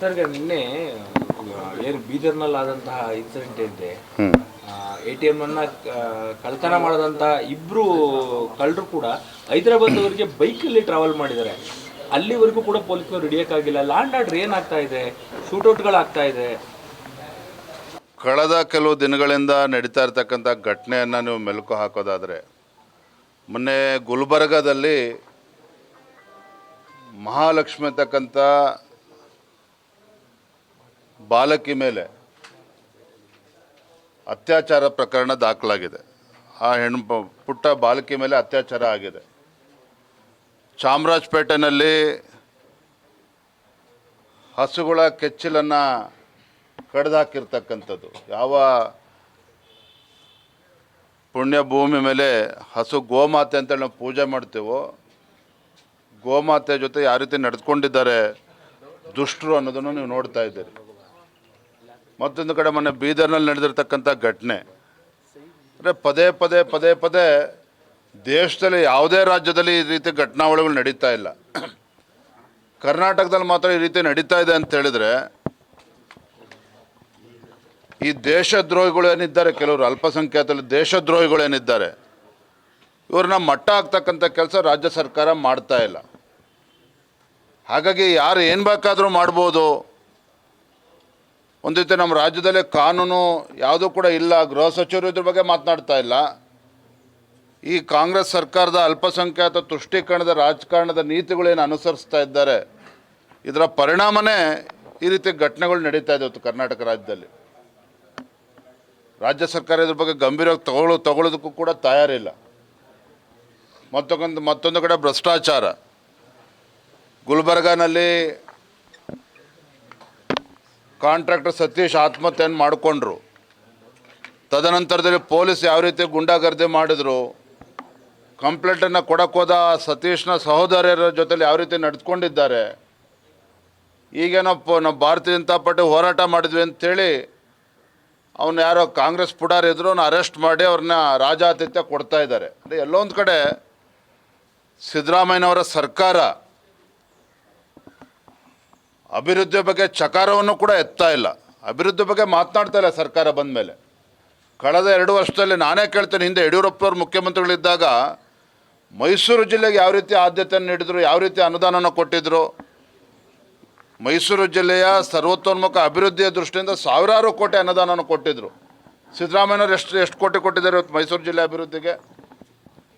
Sir ಈಗ ನಿನ್ನೆ ಏನು ಬೀದರ್ನಲ್ಲಿ ಆದಂತಹ ಇನ್ಸಿಡೆಂಟ್ ಇದೆ ಎ ಟಿ ಎಂ ಅನ್ನ ಕಳ್ತನ ಮಾಡದಂತ ಇಬ್ರು ಕಳ್ಳರು ಕೂಡ ಹೈದರಾಬಾದ್ ಅವರಿಗೆ ಬೈಕಲ್ಲಿ ಟ್ರಾವೆಲ್ ಮಾಡಿದ್ದಾರೆ. ಅಲ್ಲಿವರೆಗೂ ಕೂಡ ಪೊಲೀಸ್ನವ್ರು ಹಿಡಿಯೋಕ್ಕಾಗಿಲ್ಲ. ಲ್ಯಾಂಡ್ ಆರ್ಡರ್ ಏನಾಗ್ತಾ ಇದೆ? ಶೂಟೌಟ್ಗಳಾಗ್ತಾ ಇದೆ. ಕಳೆದ ಕೆಲವು ದಿನಗಳಿಂದ ನಡೀತಾ ಇರ್ತಕ್ಕಂಥ ಘಟನೆಯನ್ನು ನೀವು ಮೆಲುಕು ಹಾಕೋದಾದರೆ ಮೊನ್ನೆ ಗುಲ್ಬರ್ಗದಲ್ಲಿ ಮಹಾಲಕ್ಷ್ಮಿ ಅಂತಕ್ಕಂಥ ಬಾಲಕಿ ಮೇಲೆ ಅತ್ಯಾಚಾರ ಪ್ರಕರಣ ದಾಖಲಾಗಿದೆ. ಆ ಹೆಣ್ಣು ಪುಟ್ಟ ಬಾಲಕಿ ಮೇಲೆ ಅತ್ಯಾಚಾರ ಆಗಿದೆ. ಚಾಮರಾಜಪೇಟೆಯಲ್ಲಿ ಹಸುಗಳ ಕೆಚ್ಚಲನ್ನು ಕಡ್ದಾಕಿರ್ತಕ್ಕಂಥದ್ದು. ಯಾವ ಪುಣ್ಯ ಭೂಮಿ ಮೇಲೆ ಹಸು ಗೋಮಾತೆ ಅಂತೇಳಿ ನಾವು ಪೂಜೆ ಮಾಡ್ತೀವೋ, ಗೋಮಾತೆ ಜೊತೆ ಯಾವ ರೀತಿ ನಡೆದುಕೊಂಡಿದ್ದಾರೆ ದುಷ್ಟರು ಅನ್ನೋದನ್ನು ನೀವು ನೋಡ್ತಾ ಇದ್ದೀರಿ. ಮತ್ತೊಂದು ಕಡೆ ಮೊನ್ನೆ ಬೀದರ್ನಲ್ಲಿ ನಡೆದಿರ್ತಕ್ಕಂಥ ಘಟನೆ. ಅಂದರೆ ಪದೇ ಪದೇ ಪದೇ ಪದೇ ದೇಶದಲ್ಲಿ ಯಾವುದೇ ರಾಜ್ಯದಲ್ಲಿ ಈ ರೀತಿ ಘಟನಾವಳಿಗಳು ನಡೀತಾ ಇಲ್ಲ. ಕರ್ನಾಟಕದಲ್ಲಿ ಮಾತ್ರ ಈ ರೀತಿ ನಡೀತಾ ಇದೆ ಅಂತ ಹೇಳಿದ್ರೆ ಈ ದೇಶದ್ರೋಹಿಗಳು ಏನಿದ್ದಾರೆ? ಕೆಲವರು ಅಲ್ಪಸಂಖ್ಯಾತಲ್ಲಿ ದೇಶದ್ರೋಹಿಗಳು ಏನಿದ್ದಾರೆ? ಇವ್ರನ್ನ ಮಟ್ಟ ಹಾಕ್ತಕ್ಕಂಥ ಕೆಲಸ ರಾಜ್ಯ ಸರ್ಕಾರ ಮಾಡ್ತಾ ಇಲ್ಲ. ಹಾಗಾಗಿ ಯಾರು ಏನು ಬೇಕಾದರೂ ಮಾಡ್ಬೋದು. ಒಂದು ರೀತಿ ನಮ್ಮ ರಾಜ್ಯದಲ್ಲಿ ಕಾನೂನು ಯಾವುದೂ ಕೂಡ ಇಲ್ಲ, ಗೃಹ ಸಚಿವರು ಇದ್ರ ಬಗ್ಗೆ ಮಾತನಾಡ್ತಾ ಇಲ್ಲ. ಈ ಕಾಂಗ್ರೆಸ್ ಸರ್ಕಾರದ ಅಲ್ಪಸಂಖ್ಯಾತ ತುಷ್ಟೀಕರಣದ ರಾಜಕಾರಣದ ನೀತಿಗಳೇನು ಅನುಸರಿಸ್ತಾ ಇದ್ದಾರೆ, ಇದರ ಪರಿಣಾಮನೇ ಈ ರೀತಿ ಘಟನೆಗಳು ನಡೀತಾ ಇದೆ ಇವತ್ತು ಕರ್ನಾಟಕ ರಾಜ್ಯದಲ್ಲಿ. ರಾಜ್ಯ ಸರ್ಕಾರ ಇದ್ರ ಬಗ್ಗೆ ಗಂಭೀರವಾಗಿ ತಗೊಳ್ಳ, ತಗೊಳ್ಳೋದಕ್ಕೂ ಕೂಡ ತಯಾರಿಲ್ಲ ಮತ್ತೊಂದು ಮತ್ತೊಂದು ಕಡೆ ಭ್ರಷ್ಟಾಚಾರ. ಗುಲ್ಬರ್ಗಾನಲ್ಲಿ ಕಾಂಟ್ರಾಕ್ಟರ್ ಸತೀಶ್ ಆತ್ಮಹತ್ಯೆಯನ್ನು ಮಾಡಿಕೊಂಡ್ರು. ತದನಂತರದಲ್ಲಿ ಪೊಲೀಸ್ ಯಾವ ರೀತಿ ಗುಂಡಾಗರ್ದಿ ಮಾಡಿದ್ರು, ಕಂಪ್ಲೇಂಟನ್ನು ಕೊಡಕ್ಕೆ ಹೋದ ಸತೀಶ್ನ ಸಹೋದರರ ಜೊತೆಲಿ ಯಾವ ರೀತಿ ನಡೆದುಕೊಂಡಿದ್ದಾರೆ ಈಗೇನೋ ನಮ್ಮ ನಾವು ಭಾರತೀಯ ಜನತಾ ಪಾರ್ಟಿ ಹೋರಾಟ ಮಾಡಿದ್ವಿ ಅಂಥೇಳಿ ಅವನು ಯಾರೋ ಕಾಂಗ್ರೆಸ್ ಪುಡಾರಿದ್ರು ಅವ್ನ ಅರೆಸ್ಟ್ ಮಾಡಿ ಅವ್ರನ್ನ ರಾಜಾತಿಥ್ಯ ಕೊಡ್ತಾ ಇದ್ದಾರೆ. ಅಂದರೆ ಎಲ್ಲೊಂದು ಕಡೆ ಸಿದ್ದರಾಮಯ್ಯನವರ ಸರ್ಕಾರ ಅಭಿವೃದ್ಧಿ ಬಗ್ಗೆ ಚಕಾರವನ್ನು ಕೂಡ ಎತ್ತಾ ಇಲ್ಲ. ಅಭಿವೃದ್ಧಿ ಬಗ್ಗೆ ಮಾತನಾಡ್ತಾ ಇಲ್ಲ ಸರ್ಕಾರ ಬಂದ ಮೇಲೆ ಕಳೆದ ಎರಡು ವರ್ಷದಲ್ಲಿ ನಾನೇ ಕೇಳ್ತೇನೆ, ಹಿಂದೆ ಯಡಿಯೂರಪ್ಪವ್ರು ಮುಖ್ಯಮಂತ್ರಿಗಳಿದ್ದಾಗ ಮೈಸೂರು ಜಿಲ್ಲೆಗೆ ಯಾವ ರೀತಿ ಆದ್ಯತೆಯನ್ನು ನೀಡಿದ್ರು, ಯಾವ ರೀತಿ ಅನುದಾನವನ್ನು ಕೊಟ್ಟಿದ್ರು, ಮೈಸೂರು ಜಿಲ್ಲೆಯ ಸರ್ವತೋನ್ಮುಖ ಅಭಿವೃದ್ಧಿಯ ದೃಷ್ಟಿಯಿಂದ ಸಾವಿರಾರು ಕೋಟಿ ಅನುದಾನವನ್ನು ಕೊಟ್ಟಿದ್ದರು ಸಿದ್ದರಾಮಯ್ಯವರು ಎಷ್ಟು ಎಷ್ಟು ಕೋಟಿ ಕೊಟ್ಟಿದ್ದಾರೆ ಇವತ್ತು ಮೈಸೂರು ಜಿಲ್ಲೆ ಅಭಿವೃದ್ಧಿಗೆ?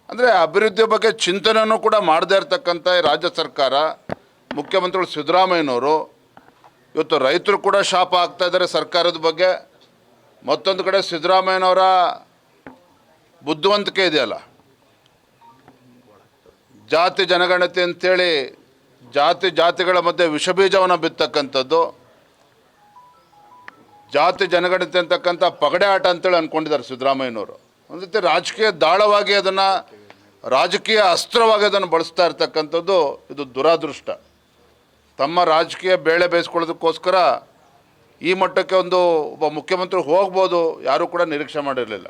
ಅಂದರೆ ಅಭಿವೃದ್ಧಿಯ ಬಗ್ಗೆ ಚಿಂತನೆಯನ್ನು ಕೂಡ ಮಾಡದೇ ಇರತಕ್ಕಂಥ ರಾಜ್ಯ ಸರ್ಕಾರ. ಮುಖ್ಯಮಂತ್ರಿಗಳು ಸಿದ್ದರಾಮಯ್ಯನವರು, ಇವತ್ತು ರೈತರು ಕೂಡ ಶಾಪ ಆಗ್ತಾ ಇದ್ದಾರೆ ಸರ್ಕಾರದ ಬಗ್ಗೆ. ಮತ್ತೊಂದು ಕಡೆ ಸಿದ್ದರಾಮಯ್ಯನವರ ಬುದ್ಧಿವಂತಿಕೆ ಇದೆಯಲ್ಲ? ಜಾತಿ ಜನಗಣತಿ ಅಂತೇಳಿ ಜಾತಿ ಜಾತಿಗಳ ಮಧ್ಯೆ ವಿಷಬೀಜವನ್ನು ಬಿತ್ತಕ್ಕಂಥದ್ದು. ಜಾತಿ ಜನಗಣತಿ ಅಂತಕ್ಕಂಥ ಪಗಡೆ ಆಟ ಅಂತೇಳಿ ಅಂದ್ಕೊಂಡಿದ್ದಾರೆ ಸಿದ್ದರಾಮಯ್ಯನವರು. ಒಂದು ರೀತಿ ರಾಜಕೀಯ ದಾಳವಾಗಿ ಅದನ್ನು ರಾಜಕೀಯ ಅಸ್ತ್ರವಾಗಿ ಅದನ್ನು ಬಳಸ್ತಾ ಇರ್ತಕ್ಕಂಥದ್ದು ಇದು ದುರಾದೃಷ್ಟ. ತಮ್ಮ ರಾಜಕೀಯ ಬೇಳೆ ಬೇಯಿಸ್ಕೊಳ್ಳೋದಕ್ಕೋಸ್ಕರ ಈ ಮಟ್ಟಕ್ಕೆ ಒಂದು ಒಬ್ಬ ಮುಖ್ಯಮಂತ್ರಿ ಹೋಗ್ಬೋದು ಯಾರೂ ಕೂಡ ನಿರೀಕ್ಷೆ ಮಾಡಿರಲಿಲ್ಲ.